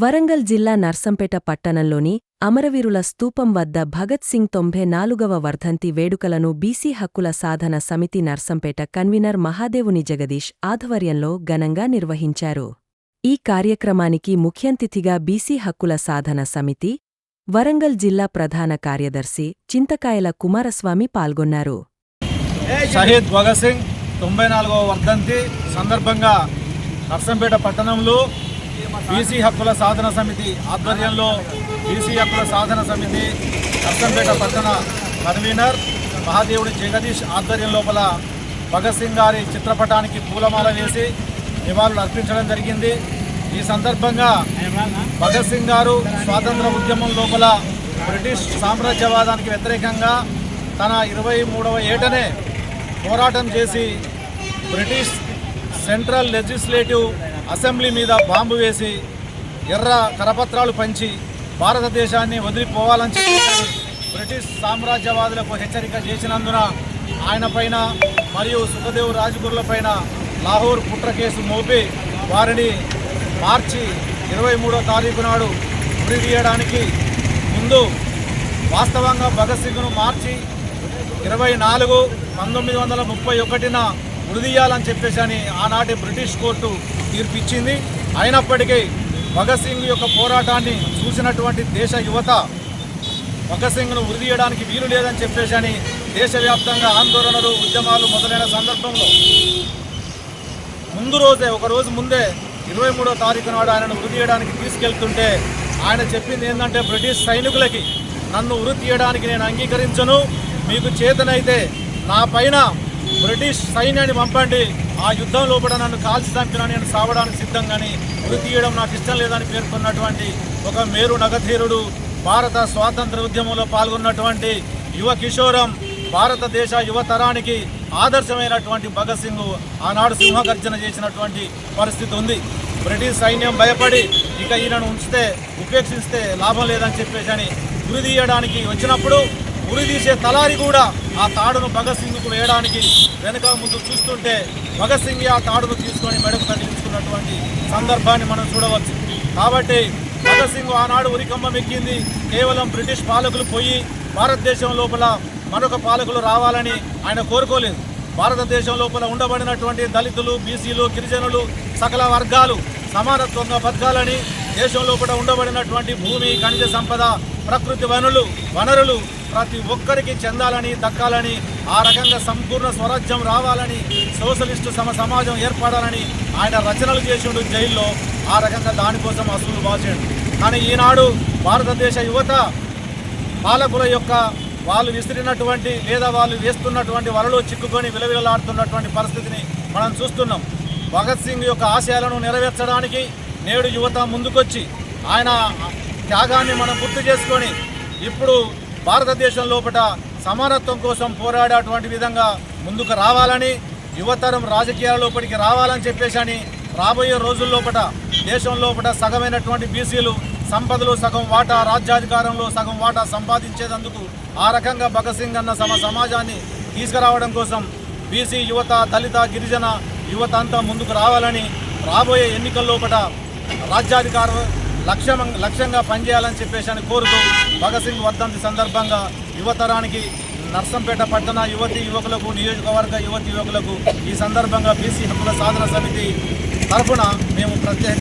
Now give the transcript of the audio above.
వరంగల్ జిల్లా నర్సంపేట పట్టణంలోని అమరవీరుల స్తూపం వద్ద భగత్ సింగ్ తొంభై నాలుగవ వర్ధంతి వేడుకలను బీసీ హక్కుల సాధన సమితి నర్సంపేట కన్వీనర్ మహాదేవుని జగదీష్ ఆధ్వర్యంలో ఘనంగా నిర్వహించారు. ఈ కార్యక్రమానికి ముఖ్యంతిథిగా బీసీ హక్కుల సాధన సమితి వరంగల్ జిల్లా ప్రధాన కార్యదర్శి చింతకాయల కుమారస్వామి పాల్గొన్నారు. షహీద్ భగత్ సింగ్ తొంభై నాలుగవ వర్ధంతి సందర్భంగా నర్సంపేట పట్టణంలో బీసీ హక్కుల సాధన సమితి ఆధ్వర్యంలో బీసీ హక్కుల సాధన సమితి నర్సంపేట పట్టణ కన్వీనర్ మహాదేవుడి జగదీష్ ఆధ్వర్యం లోపల భగత్ సింగ్ గారి చిత్రపటానికి పూలమాల వేసి నివాళులు అర్పించడం జరిగింది. ఈ సందర్భంగా భగత్ సింగ్ గారు స్వాతంత్ర ఉద్యమం లోపల బ్రిటిష్ సామ్రాజ్యవాదానికి వ్యతిరేకంగా తన ఇరవై మూడవ ఏటనే పోరాటం చేసి బ్రిటిష్ సెంట్రల్ లెజిస్లేటివ్ అసెంబ్లీ మీద బాంబు వేసి ఎర్ర కరపత్రాలు పంచి భారతదేశాన్ని వదిలిపోవాలని చెప్పి బ్రిటిష్ సామ్రాజ్యవాదులకు హెచ్చరిక చేసినందున ఆయన పైన మరియు సుఖదేవ్ రాజ్గురుల పైన లాహోర్ కుట్ర కేసు మోపి వారిని మార్చి ఇరవై మూడో తారీఖు నాడు ఉరిదీయడానికి ముందు వాస్తవంగా భగత్ సింగ్ను మార్చి ఇరవై నాలుగు పంతొమ్మిది వందల ముప్పై ఒకటిన ఉరిదీయాలని చెప్పేసి అని ఆనాటి బ్రిటిష్ కోర్టు తీర్పిచ్చింది. అయినప్పటికీ భగత్ సింగ్ యొక్క పోరాటాన్ని చూసినటువంటి దేశ యువత భగత్ సింగ్ను ఉరిదీయడానికి వీలు లేదని చెప్పేసి అని దేశవ్యాప్తంగా ఆందోళనలు ఉద్యమాలు మొదలైన సందర్భంలో ముందు రోజే ఒకరోజు ముందే ఇరవై మూడో తారీఖు నాడు ఆయనను ఉరిదీయడానికి తీసుకెళ్తుంటే ఆయన చెప్పింది ఏంటంటే బ్రిటిష్ సైనికులకి నన్ను ఉరి తీయడానికి నేను అంగీకరించను. మీకు చేతనైతే నా పైన బ్రిటిష్ సైన్యాన్ని పంపండి. ఆ యుద్ధం లోపల నన్ను కాల్చి చంపినా నేను సావడానికి సిద్ధంగాని ఉరి తీయడం నాకు ఇష్టం లేదని పేర్కొన్నటువంటి ఒక మేరు నగధీరుడు భారత స్వాతంత్ర ఉద్యమంలో పాల్గొన్నటువంటి యువ కిషోరం భారతదేశ యువతరానికి ఆదర్శమైనటువంటి భగత్ సింగ్ ఆనాడు సింహగర్జన చేసినటువంటి పరిస్థితి ఉంది. బ్రిటిష్ సైన్యం భయపడి ఇక ఈయనను ఉంచితే ఉపేక్షిస్తే లాభం లేదని చెప్పేసి అని గురి తీయడానికి వచ్చినప్పుడు ఉరి తీసే తలారి కూడా ఆ తాడును భగత్ సింగ్కు వేయడానికి వెనుక ముందు చూస్తుంటే భగత్ సింగ్ ఆ తాడును తీసుకొని మెడకు తగిలించుకున్నటువంటి సందర్భాన్ని మనం చూడవచ్చు. కాబట్టి భగత్ సింగ్ ఆనాడు ఉరికంభం ఎక్కింది. కేవలం బ్రిటిష్ పాలకులు పోయి భారతదేశం లోపల మరొక పాలకులు రావాలని ఆయన కోరుకోలేదు. భారతదేశం లోపల ఉండబడినటువంటి దళితులు బీసీలు గిరిజనులు సకల వర్గాలు సమానత్వంగా బతకాలని దేశం లోపల ఉండబడినటువంటి భూమి ఖనిజ సంపద ప్రకృతి వనరులు వనరులు ప్రతి ఒక్కరికి చెందాలని దక్కాలని ఆ రకంగా సంపూర్ణ స్వరాజ్యం రావాలని సోషలిస్టు సమ సమాజం ఏర్పడాలని ఆయన రచనలు చేసిండు జైల్లో ఆ రకంగా దానికోసం అసలు బాసాడు కానీ ఈనాడు భారతదేశ యువత పాలకుల యొక్క వాళ్ళు విసిరినటువంటి లేదా వాళ్ళు వేస్తున్నటువంటి వలలో చిక్కుకొని విలవిలలాడుతున్నటువంటి పరిస్థితిని మనం చూస్తున్నాం. భగత్ సింగ్ యొక్క ఆశయాలను నెరవేర్చడానికి నేడు యువత ముందుకొచ్చి ఆయన త్యాగాన్ని మనం గుర్తు చేసుకొని ఇప్పుడు భారతదేశం లోపల సమానత్వం కోసం పోరాడేటువంటి విధంగా ముందుకు రావాలని యువతరం రాజకీయాల లోపలికి రావాలని చెప్పేసి అని రాబోయే రోజుల లోపల దేశం లోపల సగమైనటువంటి బీసీలు సంపదలు సగం వాటా రాజ్యాధికారంలో సగం వాటా సంపాదించేందుకు ఆ రకంగా భగత్ సింగ్ అన్న సమ సమాజాన్ని తీసుకురావడం కోసం బీసీ యువత దళిత గిరిజన యువత అంతా ముందుకు రావాలని రాబోయే ఎన్నికల లోపల రాజ్యాధికారం లక్ష్యం లక్ష్యంగా పనిచేయాలని చెప్పేసి అని కోరుతూ భగత్ సింగ్ వర్ధంతి సందర్భంగా యువతరానికి నర్సంపేట పట్టణ యువతి యువకులకు నియోజకవర్గ యువతి యువకులకు ఈ సందర్భంగా బీసీ హక్కుల సాధన సమితి తరఫున మేము ప్రత్యేక